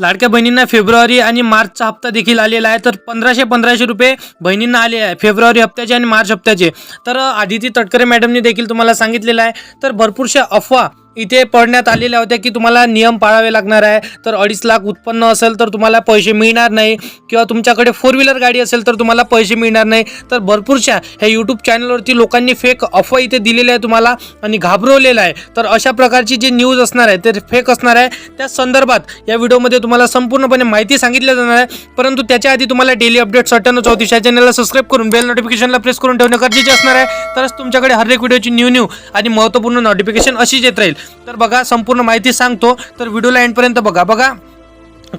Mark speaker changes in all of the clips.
Speaker 1: लाडक्या बहिणींना फेब्रुवारी आणि मार्चचा हप्ता देखील आलेला आहे. तर पंधराशे पंधराशे रुपये बहिणींना आले आहे फेब्रुवारी हप्त्याचे आणि मार्च हप्त्याचे. तर आदिती तटकरे मॅडमने देखील तुम्हाला सांगितलेलं आहे. तर भरपूरशा अफवा इथे पडण्यात आलेल्या होत्या की तुम्हाला नियम पाळावे लागणार आहे. तर अडीच लाख उत्पन्न असेल तर तुम्हाला पैसे मिळणार नाही. किंवा तुमच्याकडे फोर व्हीलर गाडी असेल तर तुम्हाला पैसे मिळणार नाही. तर भरपूरशा ह्या यूट्यूब चॅनलवरती लोकांनी फेक अफवा इथे दिलेल्या आहे तुम्हाला आणि घाबरवलेलं आहे. तर अशा प्रकारची जी न्यूज असणार आहे ते फेक असणार आहे. त्या संदर्भात या व्हिडिओमध्ये तुम्हाला संपूर्णपणे माहिती सांगितली जाणार आहे. परंतु त्याच्या आधी तुम्हाला डेली अपडेट अठ्ठ्याण्णव चौतीस या चॅनलला सबस्क्राईब करून बेल नोटिफिकेशनला प्रेस करून ठेवणं गरजेचे असणार आहे. तरच तुमच्याकडे हर एक व्हिडिओची न्यू न्यू आणि महत्त्वपूर्ण नोटिफिकेशन अशीच येत राहील. तर बघा संपूर्ण माहिती सांगतो. तर व्हिडिओला एंडपर्यंत बघा. बघा.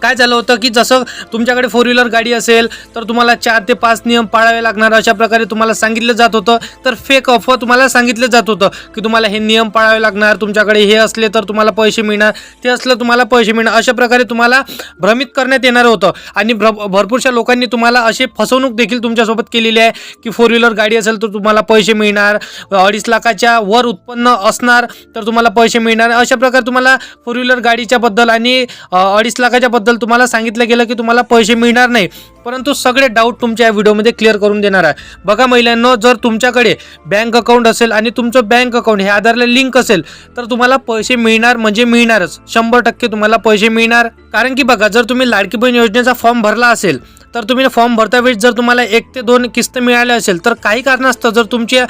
Speaker 1: काय झालं होतं की जसं तुमच्याकडे फोर व्हीलर गाडी असेल तर तुम्हाला चार ते पाच नियम पाळावे लागणार. अशा प्रकारे तुम्हाला सांगितलं जात होतं. तर फेक अफवा तुम्हाला सांगितलं जात होतं की तुम्हाला हे नियम पाळावे लागणार. तुमच्याकडे हे असले तर तुम्हाला पैसे मिळणार ते असलं तुम्हाला पैसे मिळणार. अशा प्रकारे तुम्हाला भ्रमित करण्यात येणार होतं. आणि भ्र भरपूरशा लोकांनी तुम्हाला असे फसवणूक देखील तुमच्यासोबत केलेली आहे की फोर व्हीलर गाडी असेल तर तुम्हाला पैसे मिळणार. अडीच लाखाच्या वर उत्पन्न असणार तर तुम्हाला पैसे मिळणार. अशा प्रकारे तुम्हाला फोर व्हीलर गाडीच्याबद्दल आणि अडीच लाखाच्या बद्दल तुम्हाला सांगितलं गेलं की तुम्हाला पैसे मिळणार नाही. परंतु सगळे डाऊट तुमच्या या व्हिडिओमध्ये क्लिअर करून देणार आहे. बघा महिलांना जर तुमच्याकडे बँक अकाउंट असेल आणि तुमचं बँक अकाउंट हे आधारला लिंक असेल तर तुम्हाला पैसे मिळणार म्हणजे मिळणारच. शंभर टक्के तुम्हाला पैसे मिळणार. कारण की बघा जर तुम्ही लाडकी बहीण योजनेचा फॉर्म भरला असेल तर तुम्ही फॉर्म भरता वेळेस जर तुम्हाला एक ते दोन किस्त मिळाले असेल तर काही कारणास्तव जर तुमचे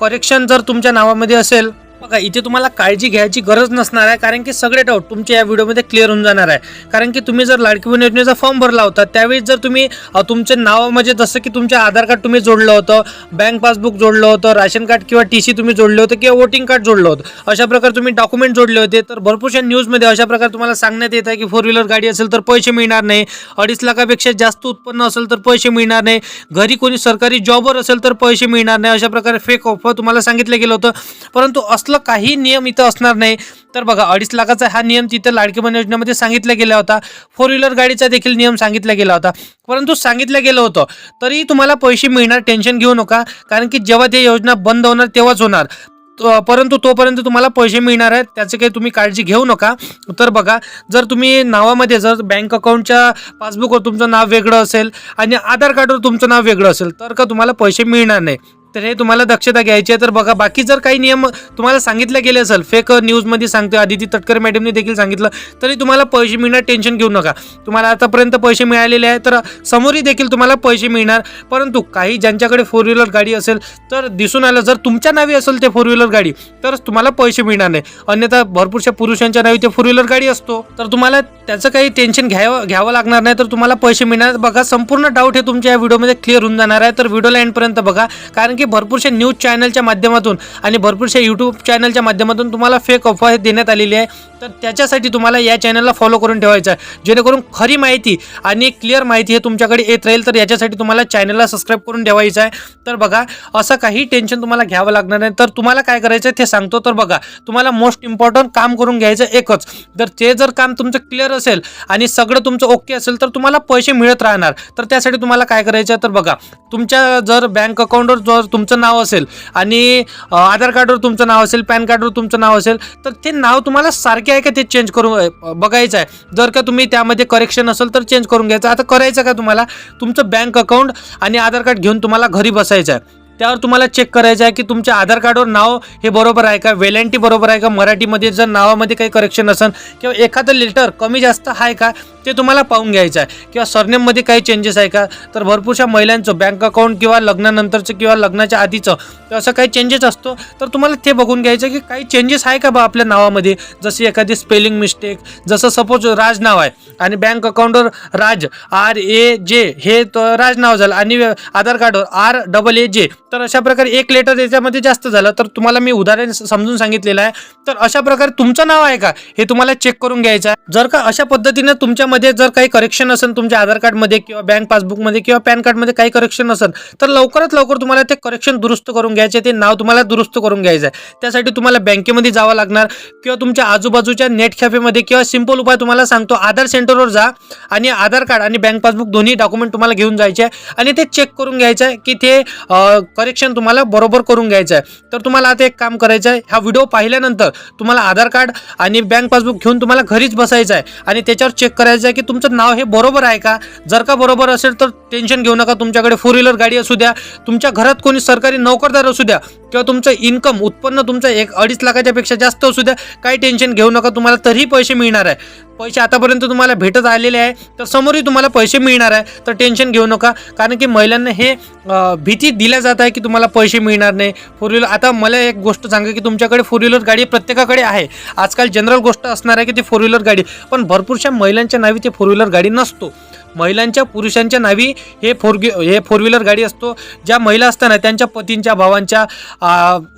Speaker 1: करेक्शन जर तुमच्या नावामध्ये असेल बघा इथे तुम्हाला काळजी घ्यायची गरज नसणार आहे कारण की सगळे डाऊट तुमच्या या व्हिडिओमध्ये क्लिअर होऊन जाणार आहे. कारण की तुम्ही जर लाडकी बहीण योजनेचा फॉर्म भरला होता त्यावेळी जर तुम्ही तुमचे नाव म्हणजे जसं की तुमचे आधार कार्ड तुम्ही जोडलं होतं बँक पासबुक जोडलं होतं राशन कार्ड किंवा टी सी तुम्ही जोडलं होतं किंवा वोटिंग कार्ड जोडलं होतं अशा प्रकारे तुम्ही डॉक्युमेंट जोडले होते तर भरपूरशा न्यूजमध्ये अशा प्रकारे तुम्हाला सांगण्यात येत आहे की फोर व्हीलर गाडी असेल तर पैसे मिळणार नाही अडीच लाखापेक्षा जास्त उत्पन्न असेल तर पैसे मिळणार नाही घरी कोणी सरकारी जॉबवर असेल तर पैसे मिळणार नाही अशा प्रकारे फेक ऑफर तुम्हाला सांगितलं गेलं होतं. परंतु असलं काही नियम इथं असणार नाही. तर बघा अडीच लाखाचा हा नियम तिथं लाडकी योजनेमध्ये सांगितला गेला होता. फोर व्हीलर गाडीचा देखील नियम सांगितला गेला होता. परंतु सांगितलं गेलं होतं तरी तुम्हाला पैसे मिळणार टेन्शन घेऊ नका. कारण की जेव्हा ते योजना बंद होणार तेव्हाच होणार. तो- परंतु तोपर्यंत तुम्हाला पैसे मिळणार आहेत त्याची काही तुम्ही काळजी घेऊ नका. तर बघा जर तुम्ही नावामध्ये जर बँक अकाउंटच्या पासबुकवर तुमचं नाव वेगळं असेल आणि आधार कार्डवर तुमचं नाव वेगळं असेल तर का तुम्हाला पैसे मिळणार नाही? तर हे तुम्हाला दक्षता घ्यायची आहे. तर बघा बाकी जर काही नियम तुम्हाला सांगितले गेले असेल फेक न्यूजमध्ये सांगतो आदिती तटकरे मॅडमने देखील सांगितलं तरी तुम्हाला पैसे मिळणार टेन्शन घेऊ नका. तुम्हाला आतापर्यंत पैसे मिळालेले आहे तर समोरही देखील तुम्हाला पैसे मिळणार. परंतु काही ज्यांच्याकडे फोर व्हीलर गाडी असेल तर दिसून आलं जर तुमच्या नावी असेल ते फोर व्हीलर गाडी तरच तुम्हाला पैसे मिळणार नाही. अन्यथा भरपूरशा पुरुषांच्या नावी ते फोर व्हीलर गाडी असतो. तर तुम्हाला त्याचं काही टेन्शन घ्यावं घ्यावं लागणार नाही तर तुम्हाला पैसे मिळणार. बघा संपूर्ण डाऊट हे तुमच्या या व्हिडिओमध्ये क्लिअर होऊन जाणार आहे. तर व्हिडिओला एंडपर्यंत बघा. कारण की भरपूरशा न्यूज चॅनलच्या माध्यमातून आणि भरपूरशा यूट्यूब चॅनलच्या माध्यमातून तुम्हाला फेक अफवा देण्यात आलेली आहे. तर त्याच्यासाठी तुम्हाला या चॅनलला फॉलो करून ठेवायचं आहे. जेणेकरून खरी माहिती आणि क्लिअर माहिती हे तुमच्याकडे येत राहील तर याच्यासाठी तुम्हाला चॅनलला सबस्क्राईब करून ठेवायचं आहे. तर बघा असं काही टेन्शन तुम्हाला घ्यावं लागणार नाही. तर तुम्हाला काय करायचं आहे ते सांगतो. तर बघा तुम्हाला मोस्ट इम्पॉर्टंट काम करून घ्यायचं एकच. तर ते जर काम तुमचं क्लिअर असेल आणि सगळं तुमचं ओके असेल तर तुम्हाला पैसे मिळत राहणार. तर त्यासाठी तुम्हाला काय करायचं आहे? तर बघा तुमच्या जर बँक अकाउंटवर जर तुमचं नाव असेल आणि आधार कार्डवर तुमचं नाव असेल पॅन कार्डवर तुमचं नाव असेल तर ते नाव तुम्हाला सारखे आहे का ते चेंज करून बघायचं आहे. जर का तुम्ही त्यामध्ये करेक्शन असेल तर चेंज करून घ्यायचं. आता करायचं का तुम्हाला? तुमचं बँक अकाउंट आणि आधार कार्ड घेऊन तुम्हाला घरी बसायचं आहे. त्यावर तुम्हाला चेक करायचं आहे की तुमच्या आधार कार्डवर नाव हे बरोबर आहे का? वेलेंटी बरोबर आहे का? मराठीमध्ये जर नावामध्ये काही करेक्शन असेल किंवा एखादं लेटर कमी जास्त आहे का? ते तुम्हाला पाहून घ्यायचं आहे. किंवा सरनेममध्ये काही चेंजेस आहे का? तर भरपूरशा महिलांचं बँक अकाउंट किंवा लग्नानंतरचं किंवा लग्नाच्या आधीचं तर असं काही चेंजेस असतो. तर तुम्हाला ते बघून घ्यायचं की काही चेंजेस आहे का बा आपल्या नावामध्ये? जशी एखादी स्पेलिंग मिस्टेक जसं सपोज राज नाव आहे आणि बँक अकाउंटवर राज आर ए जे हे तर राज नाव झालं. आणि आधार कार्डवर आर डबल ए जे तर अशा प्रकारे एक लेटर याच्यामध्ये जास्त झालं. तर तुम्हाला मी उदाहरण समजून सांगितलेलं आहे. तर अशा प्रकारे तुमचं नाव आहे का? हे तुम्हाला चेक करून घ्यायचं आहे. जर का अशा पद्धतीने तुमच्यामध्ये जर काही करेक्शन असेल तुमच्या आधार कार्डमध्ये किंवा बँक पासबुकमध्ये किंवा पॅन कार्डमध्ये काही करेक्शन असेल तर लवकरात लवकर तुम्हाला ते करेक्शन दुरुस्त करून घ्यायचे ते नाव तुम्हाला दुरुस्त करून घ्यायचं आहे. त्यासाठी तुम्हाला बँकेमध्ये जावं लागणार किंवा तुमच्या आजूबाजूच्या नेट कॅफेमध्ये किंवा सिंपल उपाय तुम्हाला सांगतो. आधार सेंटरवर जा आणि आधार कार्ड आणि बँक पासबुक दोन्ही डॉक्युमेंट तुम्हाला घेऊन जायचे आहे. आणि ते चेक करून घ्यायचं आहे की ते करेक्शन तुम्हाला बरोबर करून घ्यायचं आहे तर तुम्हाला आता एक काम करायचं आहे हा व्हिडिओ पाहिल्यानंतर तुम्हाला आधार कार्ड आणि बँक पासबुक घेऊन तुम्हाला घरीच बसायचं आहे आणि त्याच्यावर चेक करायचं आहे की तुमचं नाव हे बरोबर आहे का? जर का बरोबर असेल तर टेन्शन घेऊ नका. तुमच्याकडे फोर व्हीलर गाडी असू द्या. तुमच्या घरात कोणी सरकारी नोकरदार असू द्या किंवा तुमचं इन्कम उत्पन्न तुमचं एक अडीच लाखाच्या पेक्षा जास्त असू द्या. काही टेन्शन घेऊ नका. तुम्हाला तरीही पैसे मिळणार आहे. पैसे आतापर्यंत तुम्हाला भेटत आलेले आहे तर समोरही तुम्हाला पैसे मिळणार आहे. तर टेन्शन घेऊ नका. कारण की महिलांना हे भीती दिल्या जात आहे की तुम्हाला पैसे मिळणार नाही. फोर व्हीलर आता मला एक गोष्ट सांगा की तुमच्याकडे फोर व्हीलर गाडी प्रत्येकाकडे आहे. आजकाल जनरल गोष्ट असणार आहे की ती फोर व्हीलर गाडी. पण भरपूरशा महिलांच्या नावी ते फोर व्हीलर गाडी नसतो. महिलांच्या पुरुषांच्या नावी हे फोर हे फोर व्हीलर गाडी असतो. ज्या महिला असताना त्यांच्या पतींच्या भावांच्या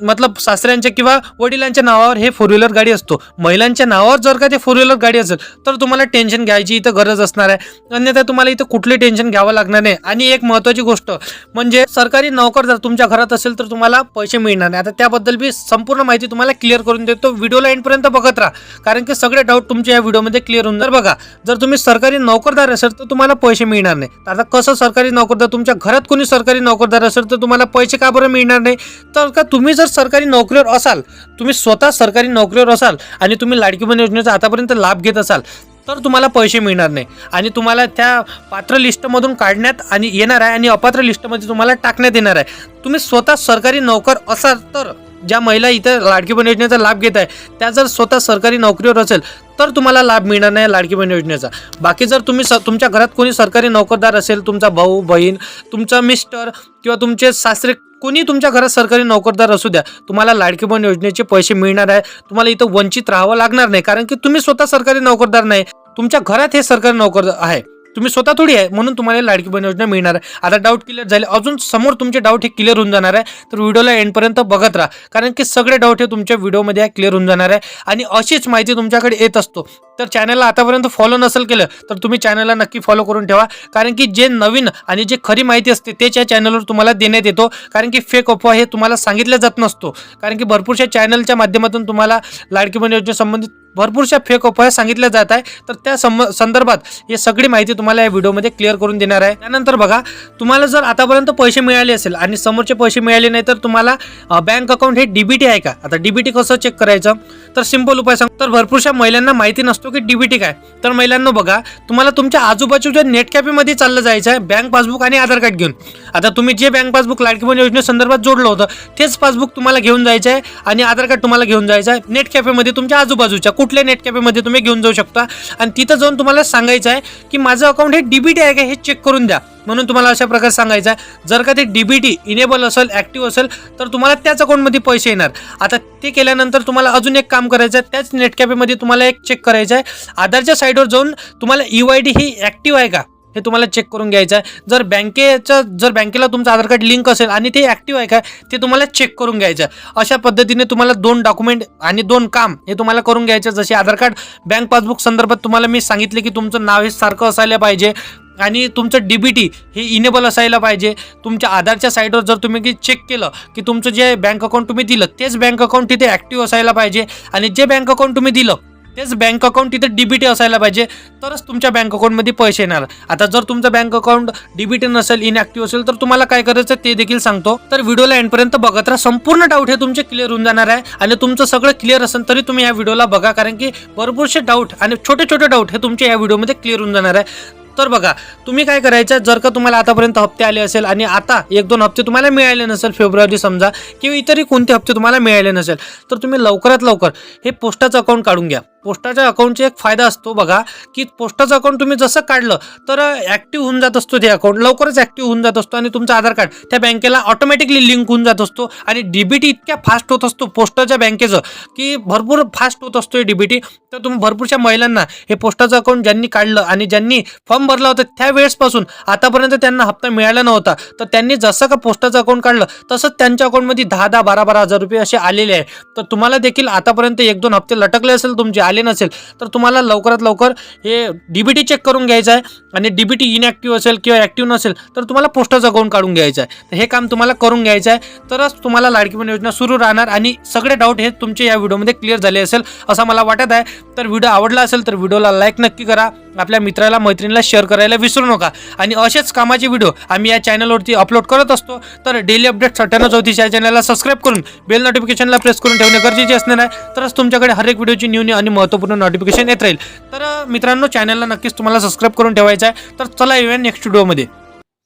Speaker 1: मतलब सासऱ्यांच्या किंवा वडिलांच्या नावावर हे फोर व्हीलर गाडी असतो. महिलांच्या नावावर जर का ते फोर व्हीलर गाडी असेल तर तुम्हाला टेन्शन घ्यायची इथं गरज असणार आहे. अन्यथा तुम्हाला इथं कुठले टेन्शन घ्यावं लागणार नाही. आणि एक महत्त्वाची गोष्ट म्हणजे सरकारी नोकर जर तुमच्या घरात असेल तर तुम्हाला पैसे मिळणार नाही. आता त्याबद्दल मी संपूर्ण माहिती तुम्हाला क्लिअर करून देतो. व्हिडिओला एंडपर्यंत बघत राहा. कारण की सगळे डाऊट तुमच्या या व्हिडिओमध्ये क्लिअर होऊन जर बघा जर तुम्ही सरकारी नोकरदार असेल तर तुम्हाला पैसे मिळणार नाही. तर आता कसं सरकारी नोकरदार तुमच्या घरात कोणी सरकारी नोकरदार असेल तर तुम्हाला पैसे का बरं मिळणार नाही? तर का तुम्ही जर सरकारी नोकरीवर असाल तुम्ही स्वतः सरकारी नोकरीवर असाल आणि तुम्ही लाडकी बहीण योजनेचा आतापर्यंत लाभ घेत असाल तर तुम्हाला पैसे मिळणार नाही. आणि तुम्हाला त्या पात्र लिस्टमधून काढण्यात आणि येणार आहे आणि अपात्र लिस्टमध्ये तुम्हाला टाकण्यात येणार आहे. तुम्ही स्वतः सरकारी नोकर असाल तर ज्या महिला इथं लाडकी बहीण योजनेचा लाभ घेत आहे त्या जर स्वतः सरकारी नोकरीवर असेल तर तुम्हाला लाभ मिळणार नाही लाडकी बहीण योजनेचा. बाकी जर तुम्ही स तुमच्या घरात कोणी सरकारी नोकरदार असेल तुमचा भाऊ बहीण तुमचा मिस्टर किंवा तुमचे सासरे कोणी तुमच्या घरात सरकारी नोकरदार असू द्या तुम्हाला लाडकी बहीण योजनेचे पैसे मिळणार आहे. तुम्हाला इथं वंचित राहावं लागणार नाही कारण की तुम्ही स्वतः सरकारी नोकरदार नाही. तुमच्या घरात हे सरकारी नोकर आहे. तुम्ही स्वतः थोडी आहे म्हणून तुम्हाला लाडकी बहीण योजना मिळणार आहे. आता डाऊट क्लिअर झाले. अजून समोर तुमचे डाऊट हे क्लिअर होऊन जाणार आहे. तर व्हिडिओला एंडपर्यंत बघत राहा. कारण की सगळे डाऊट हे तुमच्या व्हिडिओमध्ये क्लिअर होऊन जाणार आहे. आणि अशीच माहिती तुमच्याकडे येत असतो. तर चॅनलला आतापर्यंत फॉलो नसेल केलं तर तुम्ही चॅनलला नक्की फॉलो करून ठेवा. कारण की जे नवीन आणि जे खरी माहिती असते तेच या चॅनलवर तुम्हाला देण्यात येतो. कारण की फेक अफवा हे तुम्हाला सांगितलं जात नसतो. कारण की भरपूरशा चॅनलच्या माध्यमातून तुम्हाला लाडकी बहीण योजनेसंबंधित भरपूरशा फेक अफवा सांगितल्या जात आहे. तर त्या संब संदर्भात हे सगळी माहिती तुम्हाला या व्हिडिओमध्ये क्लिअर करून देणार आहे. त्यानंतर बघा तुम्हाला जर आतापर्यंत पैसे मिळाले असेल आणि समोरचे पैसे मिळाले नाही तर तुम्हाला बँक अकाउंट हे डीबीटी आहे का? आता डीबीटी कसं चेक करायचं? तर सिंपल उपाय सांग तर भरपूरशा महिलांना माहिती नसतो की डीबीटी काय? तर महिलांना बघा तुम्हाला तुमच्या आजूबाजूच्या नेट कॅफेमध्ये चाललं जायचं आहे बँक पासबुक आणि आधार कार्ड घेऊन. आता तुम्ही जे बँक पासबुक लाडकी योजनेसंदर्भात जोडलं होतं तेच पासबुक तुम्हाला घेऊन जायचं आहे आणि आधार कार्ड तुम्हाला घेऊन जायचं आहे. नेट कॅफेमध्ये तुमच्या आजूबाजूच्या कुठल्या नेट कॅफेमध्ये तुम्ही घेऊन जाऊ शकता. आणि तिथं जाऊन तुम्हाला सांगायचं आहे की माझं अकाउंट हे डीबीटी आहे का हे चेक करून द्या. म्हणून तुम्हाला अशा प्रकारे सांगायचं आहे. जर का ते डीबीटी इनेबल असेल ॲक्टिव्ह असेल तर तुम्हाला त्याच अकाउंटमध्ये पैसे येणार. आता ते केल्यानंतर तुम्हाला अजून एक काम करायचं आहे. त्याच नेट कॅफेमध्ये तुम्हाला एक चेक करायचं आहे. आधारच्या साईडवर जाऊन तुम्हाला यू आय डी ही ॲक्टिव्ह आहे का? हे तुम्हाला चेक करून घ्यायचं आहे. जर बँकेचं जर बँकेला तुमचं आधार कार्ड लिंक असेल आणि ते ॲक्टिव्ह आहे का ते तुम्हाला चेक करून घ्यायचं आहे. अशा पद्धतीने तुम्हाला दोन डॉक्युमेंट आणि दोन काम हे तुम्हाला करून घ्यायचं जसे आधार कार्ड बँक पासबुक संदर्भात तुम्हाला मी सांगितले की तुमचं नाव हे सारखं असायला पाहिजे. आणि तुमचं डी बी टी हे इनेबल असायला पाहिजे. तुमच्या आधारच्या साईडवर जर तुम्ही की चेक केलं की तुमचं जे बँक अकाउंट तुम्ही दिलं तेच बँक अकाउंट तिथे ॲक्टिव्ह असायला पाहिजे. आणि जे बँक अकाउंट तुम्ही दिलं तेच बँक अकाउंट तिथे डीबीटी असायला पाहिजे. तरच तुमच्या बँक अकाउंटमध्ये पैसे येणार. आता जर तुमचं बँक अकाउंट डीबीटी नसेल इनॅक्टिव्ह असेल तर तुम्हाला काय करायचं ते देखील सांगतो. तर व्हिडिओला एंडपर्यंत बघत राहा. संपूर्ण डाऊट हे तुमचे क्लिअर होऊन जाणार आहे. आणि तुमचं सगळं क्लिअर असेल तरी तुम्ही या व्हिडिओला बघा. कारण की भरपूरसे डाऊट आणि छोटे छोटे डाऊट हे तुमच्या या व्हिडिओमध्ये क्लिअर होऊन जाणार आहे. तर बघा तुम्ही काय करायचं जर का तुम्हाला आतापर्यंत हप्ते आले असेल आणि आता एक दोन हप्ते तुम्हाला मिळाले नसेल फेब्रुवारी समजा किंवा इतरही कोणते हप्ते तुम्हाला मिळाले नसेल तर तुम्ही लवकरात लवकर हे पोस्टाचं अकाउंट काढून घ्या. पोस्टाच्या अकाउंटचा एक फायदा असतो बघा की पोस्टाचं अकाउंट तुम्ही जसं काढलं तर ॲक्टिव्ह होऊन जात असतो ते अकाउंट लवकरच ॲक्टिव्ह होऊन जात असतो आणि तुमचं आधार कार्ड त्या बँकेला ऑटोमॅटिकली लिंक होऊन जात असतो आणि डीबीटी इतक्या फास्ट होत असतो पोस्टाच्या बँकेचं की भरपूर फास्ट होत असतो डीबीटी तर तुम्ही भरपूरशा महिलांना हे पोस्टाचं अकाउंट ज्यांनी काढलं आणि ज्यांनी फॉर्म भरला होता त्या वेळेसपासून आतापर्यंत त्यांना हप्ता मिळाला नव्हता तर त्यांनी जसं का पोस्टाचं अकाउंट काढलं तसंच त्यांच्या अकाउंटमध्ये दहा दहा बारा बारा हजार रुपये असे आलेले आहे. तर तुम्हाला देखील आतापर्यंत एक दोन हप्ते लटकले असेल तुमचे आले नसेल तर तुम्हाला लवकरात लवकर हे डीबीटी चेक करून घ्यायचं आहे आणि डीबीटी इनॅक्टिव्ह असेल किंवा ॲक्टिव्ह नसेल तर तुम्हाला पोस्टाचं अकाउंट काढून घ्यायचं आहे. तर हे काम तुम्हाला करून घ्यायचं आहे. तरच तुम्हाला लाडकी बहीण योजना सुरू राहणार आणि सगळे डाऊट हे तुमचे या व्हिडिओमध्ये क्लिअर झाले असेल असं मला वाटत आहे. तर व्हिडिओ आवडला असेल तर व्हिडिओला लाईक नक्की करा. आपल्या मित्राला मैत्रिणीला शेअर करायला विसरू नका. आणि असेच कामाचे व्हिडिओ आम्ही या चॅनलवरती अपलोड करत असतो. तर डेली अपडेट सट्ट्याण्णव चौतीस या चॅनलला सबस्क्राईब करून बेल नोटिफिकेशनला प्रेस करून ठेवणे गरजेचे असणार आहे. तरच तुमच्याकडे हर एक व्हिडिओची न्यू न्यू आणि महत्त्वपूर्ण नोटिफिकेशन येत राहील. तर मित्रांनो चॅनलला नक्कीच तुम्हाला सबस्क्राईब करून ठेवायचं आहे. तर चला येऊया नेक्स्ट व्हिडिओमध्ये